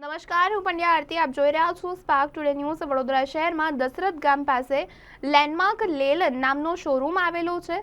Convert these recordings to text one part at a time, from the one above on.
નમસ્કાર, હું પંડ્યા આરતી. આપ જોઈ રહ્યા છો સ્પાર્ક ટુડે ન્યૂઝ વડોદરા શહેરમાં દશરથ ગામ પાસે લેન્ડમાર્ક લેલન નામનો શોરૂમ આવેલો છે,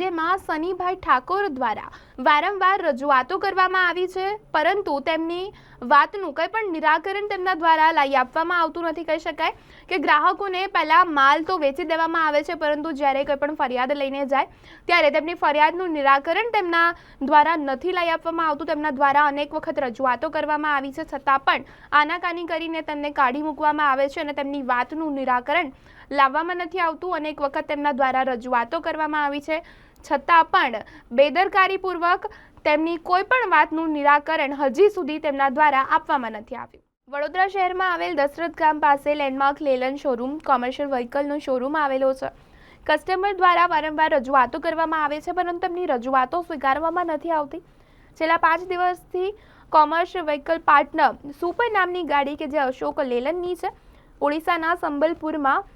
જેમાં સનીભાઈ ઠાકોર દ્વારા વારંવાર રજૂઆતો કરવામાં આવી છે, પરંતુ તેમની વાતનું કંઈ પણ નિરાકરણ તેમના દ્વારા લાવી આપવામાં આવતું નથી. કહી શકાય કે ગ્રાહકોને પહેલાં માલ તો વેચી દેવામાં આવે છે, પરંતુ જ્યારે કંઈ પણ ફરિયાદ લઈને જાય, ત્યારે તેમની ફરિયાદનું નિરાકરણ તેમના દ્વારા નથી લઈ આપવામાં આવતું. તેમના દ્વારા અનેક વખત રજૂઆતો કરવામાં આવી છે, છતાં પણ આનાકાની કરીને તેમને કાઢી મૂકવામાં આવે છે અને તેમની વાતનું નિરાકરણ લાવવામાં નથી આવતું અને એક વખત તેમના દ્વારા રજૂઆતો કરવામાં આવી છે. છતાં પણ બેદરકારીપૂર્વક તેમની કોઈ પણ વાતનું નિરાકરણ હજી સુધી તેમના દ્વારા આપવામાં નથી આવ્યું. વડોદરા શહેરમાં આવેલ દશરથ ગામ પાસે લેન્ડમાર્ક લેલન શોરૂમ કોમર્શિયલ વ્હીકલનો શોરૂમ આવેલો છે. કસ્ટમર દ્વારા વારંવાર રજૂઆતો કરવામાં આવે છે, પરંતુ તેમની રજૂઆતો સ્વીકારવામાં નથી આવતી. છેલ્લા પાંચ દિવસથી કોમર્શિયલ વ્હીકલ પાર્ટનર સુપર નામની ગાડી કે જે અશોક લેલનની છે. ઓડિશાના સંબલપુરમાં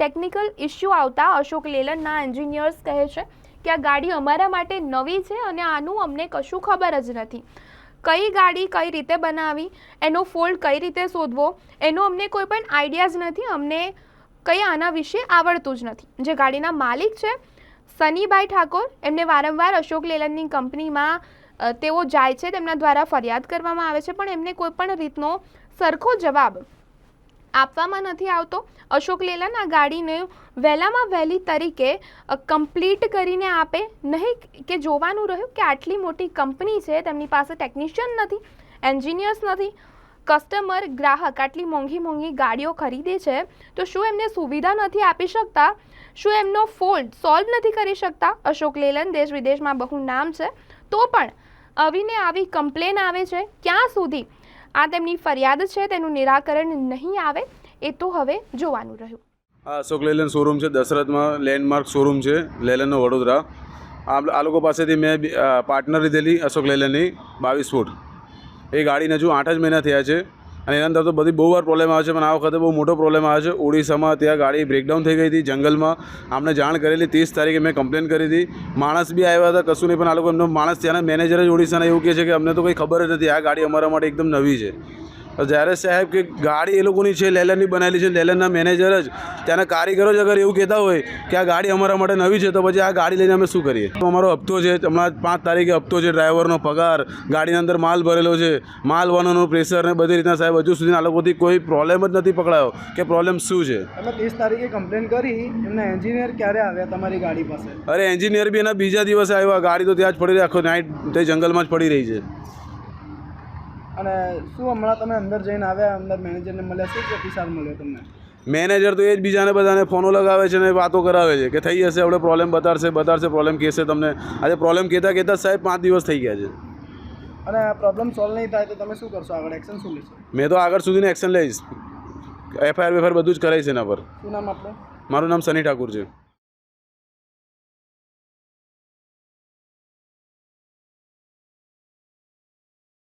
ટેકનિકલ ઇસ્યુ આવતા અશોક લેલનના એન્જિનિયર્સ કહે છે કે આ ગાડી અમારા માટે નવી છે અને આનું અમને કશું ખબર જ નથી. કઈ ગાડી કઈ રીતે બનાવી, એનો ફોલ્ડ કઈ રીતે શોધવો, એનો અમને કોઈ પણ આઈડિયા જ નથી, અમને કંઈ આના વિશે આવડતું જ નથી. જે ગાડીના માલિક છે સનીભાઈ ઠાકોર, એમને વારંવાર અશોક લેલનની કંપનીમાં તેઓ જાય છે, તેમના દ્વારા ફરિયાદ કરવામાં આવે છે, પણ એમને કોઈ પણ રીતનો સરખો જવાબ આપવામાં નથી આવતો. અશોક લેલન આ ગાડીને વહેલામાં વહેલી તરીકે કમ્પ્લીટ કરીને આપે. નહીં કે જોવાનું રહ્યું કે આટલી મોટી કંપની છે, તેમની પાસે ટેકનિશિયન નથી એન્જિનિયર્સ નથી કસ્ટમર ગ્રાહક આટલી મોંઘી મોંઘી ગાડીઓ ખરીદે છે, તો શું એમને સુવિધા નથી આપી શકતા? શું એમનો ફોલ્ટ સોલ્વ નથી કરી શકતા? અશોક લેલન દેશ વિદેશમાં બહુ નામ છે. તો પણ આવીને આવી કમ્પ્લેન આવે છે? ક્યાં સુધી? આ તેમની ફરિયાદ છે, તેનું નિરાકરણ નહીં આવે? એ તો હવે જોવાનું રહ્યું. આ અશોક લેલન શોરૂમ છે, દશરથમાં લેન્ડમાર્ક શોરૂમ છે, લેલનનો વડોદરા. આ લોકો પાસેથી મેં પાર્ટનર લીધેલી અશોક લેલનની બાવીસ ફૂટ. એ ગાડીને હજુ આઠ જ મહિના થયા છે. અને એના અંદર તો બધી બહુ વાર પ્રોબ્લેમ આવે છે, પણ આ વખતે બહુ મોટો પ્રોબ્લેમ આવે છે. ઓડિશામાં ત્યાં ગાડી બ્રેકડાઉન થઈ ગઈ હતી, જંગલમાં. આમને જાણ કરેલી ત્રીસ તારીખે મેં કમ્પ્લેન કરી હતી. માણસ બી આવ્યા હતા, કશું નહીં, પણ આ લોકો એમનો માણસ ત્યાંના મેનેજર જ ઓડિશાના એવું કહે છે કે અમને તો કંઈ ખબર જ નથી. આ ગાડી અમારા માટે એકદમ નવી છે. જ્યારે સાહેબ કે ગાડી એ લોકોની છે લેલનની બનાવેલી છે લેલનના મેનેજર જ ત્યાંના કારીગરો જ અગર એવું કહેતા હોય કે આ ગાડી અમારા માટે નવી છે તો પછી આ ગાડી લઈને અમે શું કરીએ? તો અમારો હપ્તો છે હમણાં પાંચ તારીખે હપ્તો છે ડ્રાઈવરનો પગાર ગાડીની અંદર માલ ભરેલો છે માલ વાનોનો પ્રેશર ને બધી રીતના સાહેબ હજુ સુધી આ લોકોથી કોઈ પ્રોબ્લેમ જ નથી પકડાયો કે પ્રોબ્લેમ શું છે? ત્રીસ તારીખે કમ્પ્લેન કરી એમના એન્જિનિયર ક્યારે આવ્યા તમારી ગાડી પાસે? અરે એન્જિનિયર બી એના બીજા દિવસે આવ્યા ગાડી તો ત્યાં જ પડી રહી આખો નાઇટ તે જંગલમાં જ પડી રહી છે. અને શું હમણાં તમે અંદર જઈને આવ્યા અંદર મેનેજરને મળ્યા શું પ્રતિસાદ મળ્યો તમને? મેનેજર તો એ જ બીજાને બધાને ફોનો લગાવે છે ને વાતો કરાવે છે કે થઈ જશે આપણે પ્રોબ્લેમ બતાડશે બતાડશે પ્રોબ્લેમ કહેશે તમને. આજે પ્રોબ્લેમ કહેતા કહેતા સાહેબ પાંચ દિવસ થઈ ગયા છે. અને આ પ્રોબ્લેમ સોલ્વ નહીં થાય તો તમે શું કરશો? આગળ એક્શન શું લેશો? મેં તો આગળ સુધીને એક્શન લઈશ. એફઆઈઆર વેફઆઈઆર બધું જ કરાવીશ એના પર. શું નામ આપણે મારું નામ સની ઠાકુર છે.